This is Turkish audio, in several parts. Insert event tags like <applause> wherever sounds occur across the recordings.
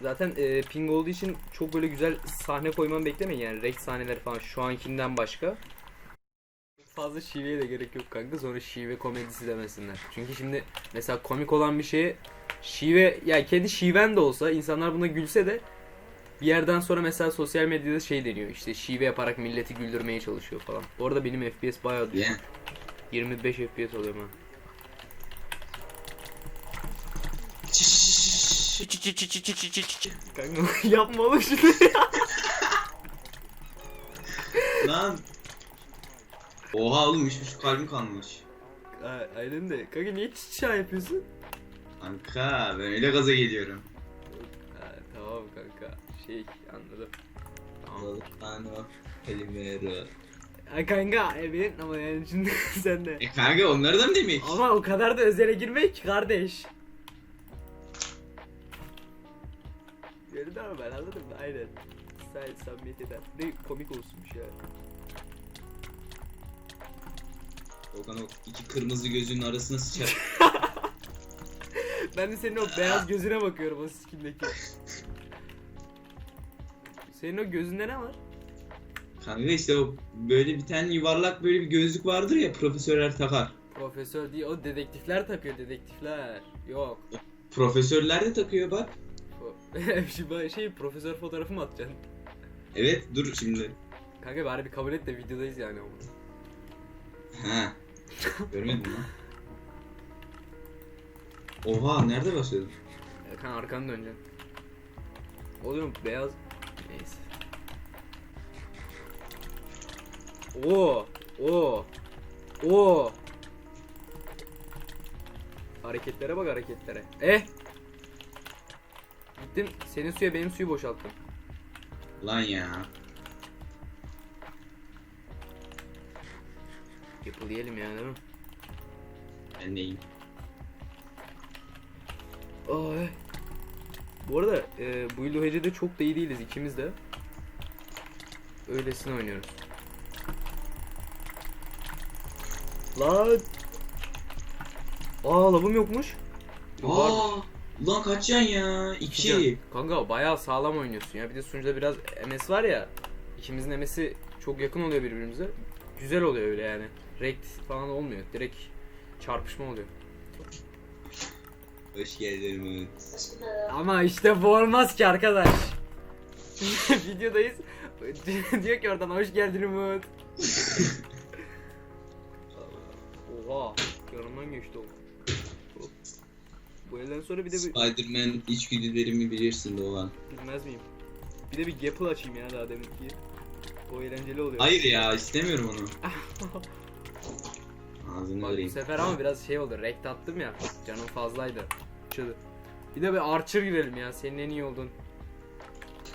Zaten e, ping olduğu için çok böyle güzel sahne koymamı beklemeyin yani rek sahneler falan şu ankinden başka. Fazla şiveye de gerek yok kanka sonra şive komedisi demesinler. Çünkü şimdi mesela komik olan bir şeye şive ya kedi şiven de olsa insanlar buna gülse de bir yerden sonra mesela sosyal medyada şey deniyor işte şive yaparak milleti güldürmeye çalışıyor falan. Bu arada benim FPS bayağı düşük. Ya. 25 FPS alıyorum ha. Kanka <laughs> yapma oğlum şunu. Lan. Oha oğlum hiçbir şu kalbim kalmış. A- Aynen de. Kanka niye çiçeği yapıyorsun? Kanka ben öyle gaza geliyorum. Ha, tamam kanka. Şey anladım. Tamam. Volcano Calimero. Ha, kanka evet ama yani şimdi <laughs> sen de. E kanka onları da mı demek? Ama o kadar da özele girme ki kardeş. Gördün ama ben anladım aynen. Sen samimiyet eder. Ne komik olsunmuş ya. Volkan o iki kırmızı gözünün arasına sıçar. <laughs> <laughs> Ben de senin o beyaz gözüne bakıyorum o skindeki. Senin o gözünde ne var? Kanka işte o böyle bir tane yuvarlak böyle bir gözlük vardır ya profesörler takar. Profesör değil o dedektifler takıyor dedektifler. Yok. Profesörler de takıyor bak. <laughs> Şimdi şey profesör fotoğrafı mı atacaksın? Evet dur şimdi. Kanka bari bir kabul et de videodayız yani onu. Ha. Görmedin mi? Oha nerede başladın? Kan arkanı döneceksin. Oluyor mu beyaz? Neyse. Oo, oo, oo. Hareketlere bak hareketlere. Eh. Gittim senin suya benim suyu boşalttım. Lan ya. Yapılayalım yani değil mi? Ben neyim? Ay. Bu arada e, bu yıl Hece'de çok da iyi değiliz ikimiz de. Öylesine oynuyoruz. Lan. Aa lavım yokmuş. Aa, lan kaç yan ya? İki. Kanka bayağı sağlam oynuyorsun ya. Bir de sunucuda biraz MS var ya. İkimizin MS'i çok yakın oluyor birbirimize. Güzel oluyor öyle yani. Rekt falan olmuyor. Direkt çarpışma oluyor. Hoş geldin Umut. Ama işte bu olmaz ki arkadaş. <laughs> Videodayız. <laughs> Diyor ki oradan hoş geldin Umut. <laughs> Oha. Yanımdan geçti o. Bu elden sonra bir de bir Spider-Man içgüdülerimi bilirsin Doğan. bilmez miyim? Bir de bir Gapple açayım ya daha deminki. O eğlenceli oluyor. Hayır ya istemiyorum onu. <laughs> Ağzını bu sefer ama biraz şey oldu. Rekt attım ya. Canım fazlaydı. Çıldı. Bir de bir Archer girelim ya. Senin en iyi oldun.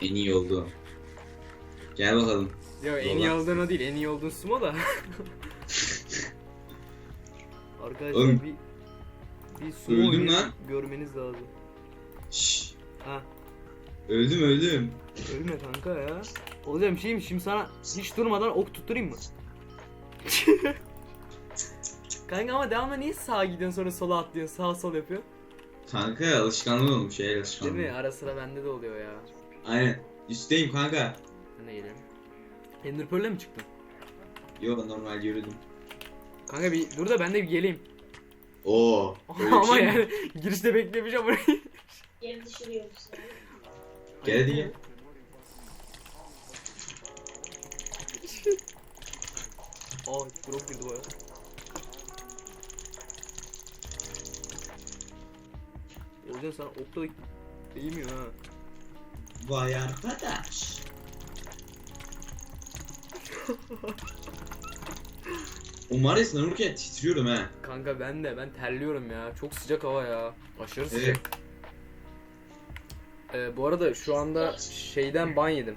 En iyi oldu. Gel bakalım. Yok en iyi Yolla. olduğun o değil. En iyi olduğun Sumo da. <laughs> Arkadaşlar Oğlum, bir bir Sumo öldüm oyunu lan. görmeniz lazım. Şşş. Ha Öldüm öldüm. ölme kanka ya. Olacağım şey mi şimdi sana hiç durmadan ok tutturayım mı? <laughs> kanka ama devamlı niye sağa gidiyorsun sonra sola atlıyorsun sağ sol yapıyor? Kanka alışkanlık olmuş el Değil alışkanlığı. mi? Ara sıra bende de oluyor ya. Aynen. Üstteyim kanka. Ben de geliyorum. Ender mi çıktın? Yo normal yürüdüm. Kanka bir dur da ben de bir geleyim. Oo. Öyle bir Ama şey mi? yani <laughs> girişte beklemeyeceğim burayı. Geri düşürüyor musun? Gel hadi gel. Aa drop girdi baya. Hocam sana okta da değmiyor ha. Vay arkadaş. <laughs> O Maris vururken titriyorum ha. Kanka ben de ben terliyorum ya. Çok sıcak hava ya. Aşırı Evet. sıcak. Ee, bu arada şu anda şeyden ban yedim.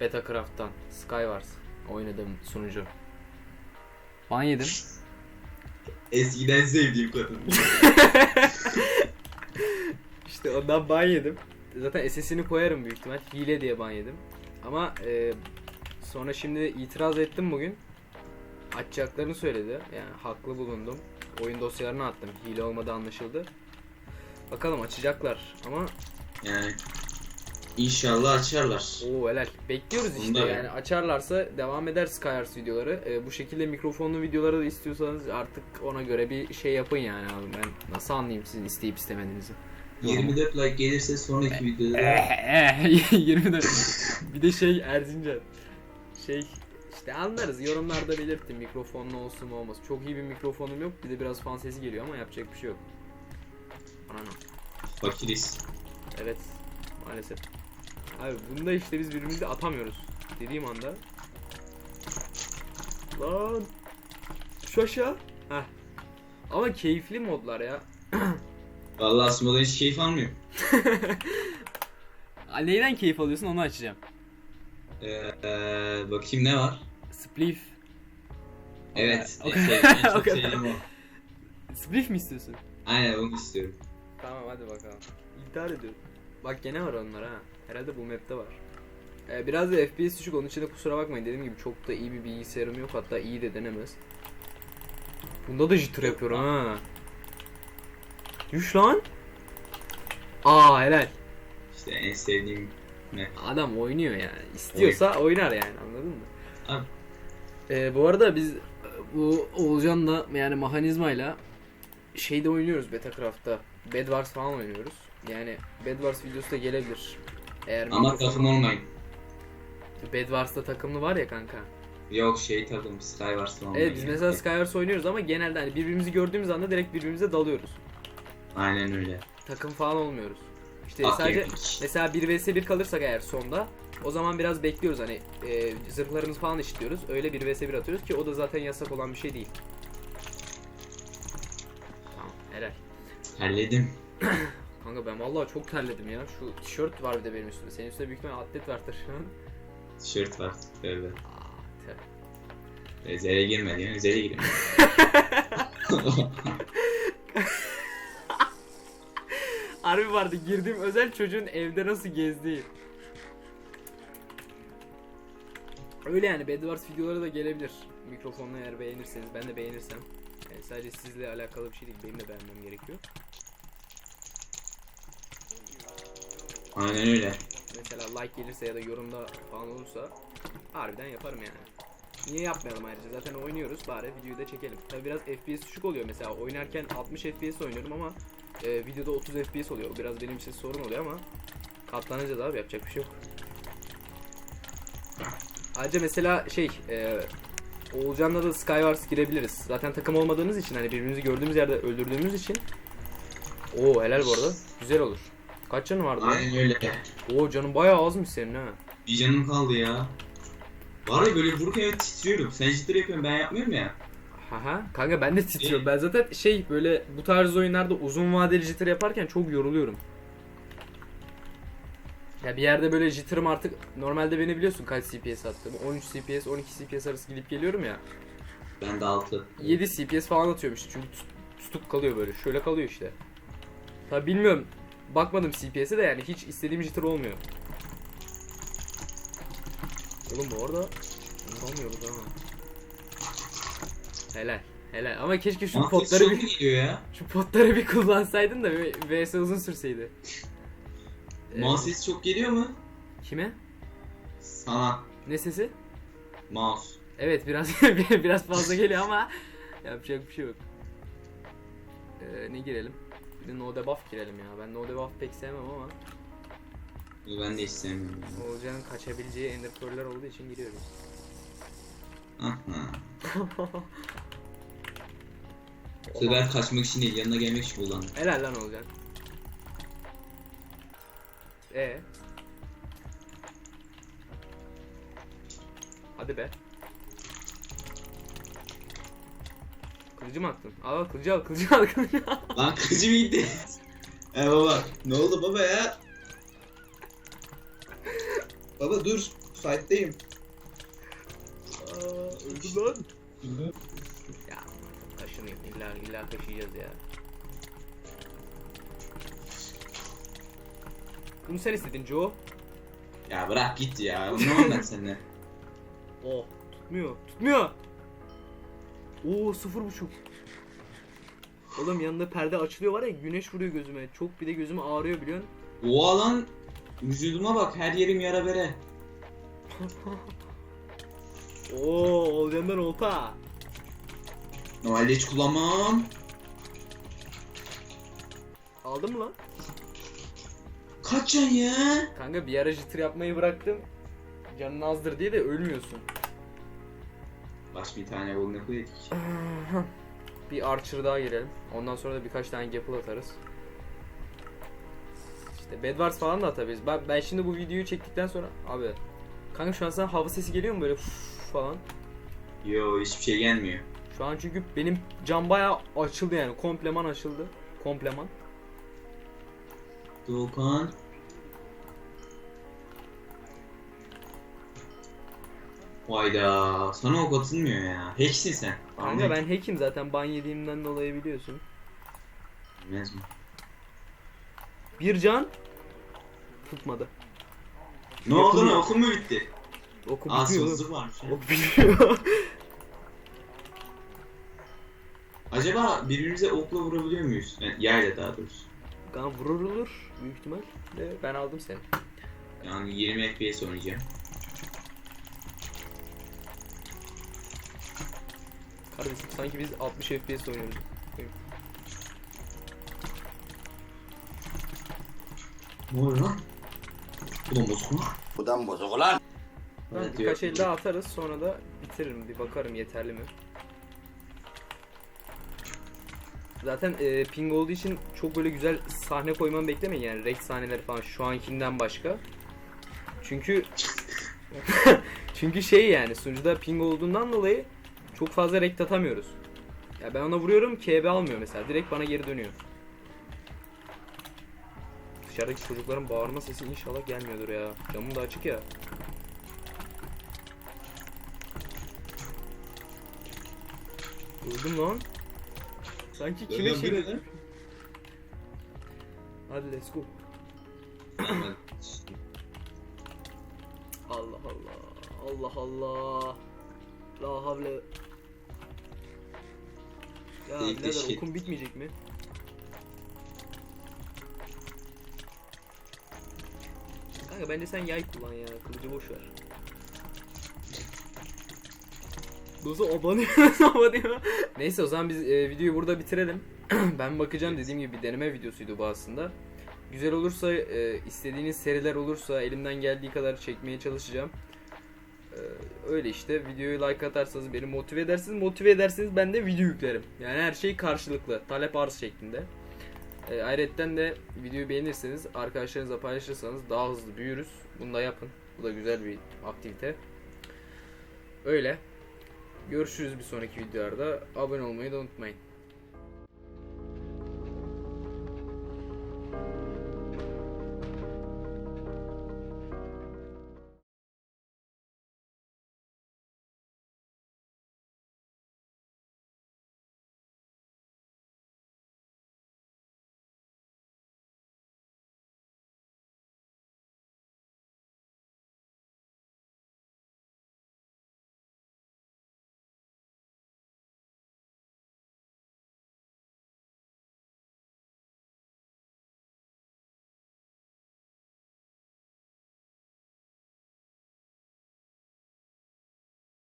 Betacraft'tan. Skywars. Oynadığım sunucu. Ban yedim. Eskiden sevdiğim kadın. <laughs> İşte ondan ban yedim. Zaten SS'ini koyarım büyük ihtimal. Hile diye ban yedim. Ama e, sonra şimdi itiraz ettim bugün. Açacaklarını söyledi. Yani haklı bulundum. Oyun dosyalarını attım. Hile olmadığı anlaşıldı. Bakalım açacaklar ama Yani inşallah açarlar. Oo helal. Bekliyoruz işte Bunda- yani açarlarsa devam eder Skyars videoları. Ee, bu şekilde mikrofonlu videoları da istiyorsanız artık ona göre bir şey yapın yani abi. Ben nasıl anlayayım sizin isteyip istemediğinizi. 24 like gelirse sonraki videoda Eh, 20 de. bir de şey Erzincan. Şey işte anlarız yorumlarda belirttim mikrofonlu olsun mu olmasın. Çok iyi bir mikrofonum yok bir de biraz fan sesi geliyor ama yapacak bir şey yok. Anam. fakiriz. Evet maalesef. Abi bunda işte biz birbirimizi atamıyoruz. Dediğim anda. Lan. Şu aşağı. Heh. Ama keyifli modlar ya. <clears throat> Vallahi aslında hiç keyif almıyorum. <laughs> Neyden keyif alıyorsun onu açacağım. Ee, bakayım ne var? Spliff. Evet. O en kadar. sevdiğim- en çok <laughs> sevdiğim o. Spliff mi istiyorsun? Aynen onu istiyorum. Tamam hadi bakalım. İntihar ediyorum. Bak gene var onlar ha. Herhalde bu map'te var. Ee, biraz da FPS düşük onun için de kusura bakmayın dediğim gibi çok da iyi bir bilgisayarım yok hatta iyi de denemez. Bunda da jitter yapıyorum ha. Düş lan. Aa helal. İşte en sevdiğim ne? Adam oynuyor yani. İstiyorsa oynar yani anladın mı? Abi. Ee, bu arada biz bu Oğulcan'la yani mekanizmayla şeyde oynuyoruz Betacraft'ta. Bed Wars falan oynuyoruz. Yani Bed Wars videosu da gelebilir. Eğer Ama mikrofon- takım olmayın. Bed Wars'ta takımlı var ya kanka. Yok şey takım Skywars falan. Evet biz olmayın. mesela Skywars oynuyoruz ama genelde hani birbirimizi gördüğümüz anda direkt birbirimize dalıyoruz. Aynen öyle. Takım falan olmuyoruz. İşte Bak sadece yedik. mesela 1 vs 1 kalırsak eğer sonda o zaman biraz bekliyoruz hani e, zırhlarımızı falan işliyoruz. Öyle 1 vs 1 atıyoruz ki o da zaten yasak olan bir şey değil. Tamam helal. Halledim. <coughs> Kanka ben vallahi çok terledim ya. Şu tişört var bir de benim üstümde. Senin üstünde büyük ihtimalle atlet vardır. Tişört var. Ter- E, Zere girmedi yani. Zere girmedi. <laughs> <laughs> Harbi vardı girdiğim özel çocuğun evde nasıl gezdiği. Öyle yani Bed Wars videoları da gelebilir. Mikrofonla eğer beğenirseniz ben de beğenirsem. Yani sadece sizle alakalı bir şey değil benim de beğenmem gerekiyor. Aynen öyle. Mesela like gelirse ya da yorumda falan olursa harbiden yaparım yani. Niye yapmayalım ayrıca zaten oynuyoruz bari videoyu da çekelim. Tabi biraz FPS düşük oluyor mesela oynarken 60 FPS oynuyorum ama e, videoda 30 FPS oluyor. Biraz benim için sorun oluyor ama katlanacağız abi yapacak bir şey yok. Ayrıca mesela şey e, Oğulcan'la da Skywars girebiliriz. Zaten takım olmadığımız için hani birbirimizi gördüğümüz yerde öldürdüğümüz için. Oo helal bu arada. Güzel olur. Kaç canın vardı ya? Aynen öyle. Oo canın bayağı azmış senin ha. Bir canım kaldı ya. Var ya böyle vururken titriyorum. Sen ciddi yapıyorsun ben yapmıyorum ya. Haha. Kanka ben de titriyorum. Ben zaten şey böyle bu tarz oyunlarda uzun vadeli jitter yaparken çok yoruluyorum. Ya bir yerde böyle jitter'ım artık normalde beni biliyorsun kaç CPS attığımı. 13 CPS 12 CPS arası gidip geliyorum ya. Ben de altı. 7 CPS falan atıyorum işte çünkü tut- tutup kalıyor böyle. Şöyle kalıyor işte. Tabi bilmiyorum. Bakmadım CPS'e de yani hiç istediğim jitter olmuyor. Oğlum bu arada vuramıyoruz ha. Helal. Helal. Ama keşke şu Mantık potları bir, ya? şu potları bir kullansaydın da VS uzun sürseydi. Ee, Mouse sesi çok geliyor mu? Kime? Sana. Ne sesi? Mouse. Evet biraz <laughs> biraz fazla geliyor ama <laughs> yapacak bir şey yok. Ee, ne girelim? Bir de no debuff girelim ya. Ben no debuff pek sevmem ama ben de istemiyorum. Oğulcan'ın kaçabileceği ender pearl'ler olduğu için giriyoruz. Aha. <laughs> Sefer kaçmak için değil yanına gelmek için kullandım. Helal lan Oğulcan. E. Hadi be. Kılıcı mı attın? Al kılıcı al kılıcı al kılıcı al. <laughs> Lan kızı mı gitti? E baba. Ne oldu baba ya? Baba dur. Site'deyim. Aa, öldü lan. Ya taşınayım illa illa taşıyacağız ya. Bunu sen istedin Joe. Ya bırak git ya. Anlamam ben seninle. <laughs> Oh tutmuyor tutmuyor. Oo sıfır buçuk. Oğlum yanında perde açılıyor var ya güneş vuruyor gözüme. Çok bir de gözüm ağrıyor biliyorsun. O alan vücuduma bak her yerim yara bere. <laughs> Oo, Olcan'dan olta. Normalde hiç kullanmam. Aldın mı lan? Kaç can ya? Kanka bir ara jitter yapmayı bıraktım. Canın azdır diye de ölmüyorsun. Baş bir tane golden apple yedik. bir Archer daha girelim. Ondan sonra da birkaç tane Gapple atarız. İşte Bedwars falan da atabiliriz. Ben, ben şimdi bu videoyu çektikten sonra abi kanka şu an sana hava sesi geliyor mu böyle falan? Yo hiçbir şey gelmiyor. Şu an çünkü benim cam bayağı açıldı yani. Kompleman açıldı. Kompleman. Doğukan. Vayda sana ok atılmıyor ya. Hacksin sen. Kanka ben hack'im zaten ban yediğimden dolayı biliyorsun. Bilmez mi? Bir can tutmadı. Ne oldu lan Yapılıyor. okun mu bitti? Oku Aa bitiyor. oğlum. varmış ya. Ok bitiyor. Acaba birbirimize okla vurabiliyor muyuz? Yani yayla daha doğrusu. Kanka vurulur büyük ihtimal. De ben aldım seni. Yani 20 FPS oynayacağım. Kardeşim sanki biz 60 FPS oynuyoruz. Ne oluyor lan? Bu da bozuk mu? Budan bozuk ulan. Ben Evet, birkaç el daha atarız sonra da bitiririm. Bir bakarım yeterli mi? Zaten e, ping olduğu için çok böyle güzel sahne koymamı beklemeyin yani renk sahneleri falan şu ankinden başka. Çünkü <laughs> çünkü şey yani sunucuda ping olduğundan dolayı çok fazla renk atamıyoruz. Ya ben ona vuruyorum KB almıyor mesela direkt bana geri dönüyor. Dışarıdaki çocukların bağırma sesi inşallah gelmiyordur ya. Camım da açık ya. Öldüm lan. Sanki kime şey lan? Hadi let's go. <clears throat> Allah Allah. Allah Allah. La havle. Ya İlk de birader şey- okum bitmeyecek mi? Kanka bence sen yay kullan ya. Kılıcı boş ver. Nasıl abanıyor? Nasıl abanıyor? Neyse o zaman biz e, videoyu burada bitirelim. <clears throat> ben bakacağım dediğim gibi bir deneme videosuydu bu aslında. Güzel olursa, e, istediğiniz seriler olursa elimden geldiği kadar çekmeye çalışacağım. E, öyle işte videoyu like atarsanız beni motive edersiniz. Motive ederseniz ben de video yüklerim. Yani her şey karşılıklı. Talep arz şeklinde. E, ayrıca de videoyu beğenirseniz arkadaşlarınızla paylaşırsanız daha hızlı büyürüz. Bunu da yapın. Bu da güzel bir aktivite. Öyle. Görüşürüz bir sonraki videolarda. Abone olmayı da unutmayın.